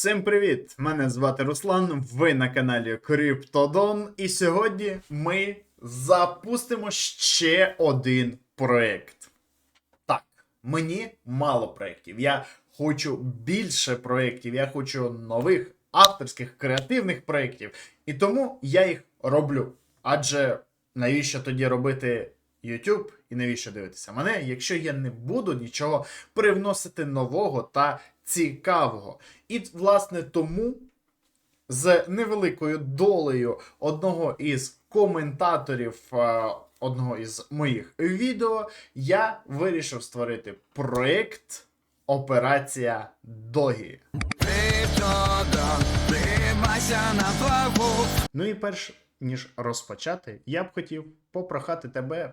Всім привіт! Мене звати Руслан. Ви на каналі Криптодон. І сьогодні ми запустимо ще один проект. Так, мені мало проєктів. Я хочу більше проєктів, я хочу нових авторських креативних проєктів. І тому я їх роблю. Адже навіщо тоді робити YouTube і навіщо дивитися мене, якщо я не буду нічого привносити нового та цікавого. І, власне, тому з невеликою долею одного із коментаторів е, одного із моїх відео я вирішив створити проєкт Операція Догі. Ну і перш ніж розпочати, я б хотів попрохати тебе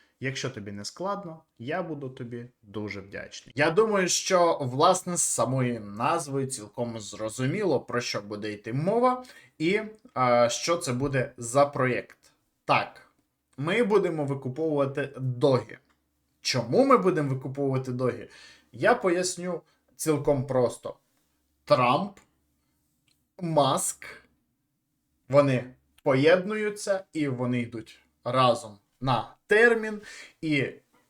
Якщо тобі не складно, я буду тобі дуже вдячний. Я думаю, що власне з самої назви цілком зрозуміло про що буде йти мова, і а, що це буде за проєкт. Так, ми будемо викуповувати доги. Чому ми будемо викуповувати доги? Я поясню цілком просто: Трамп, Маск, вони поєднуються і вони йдуть разом на термін. І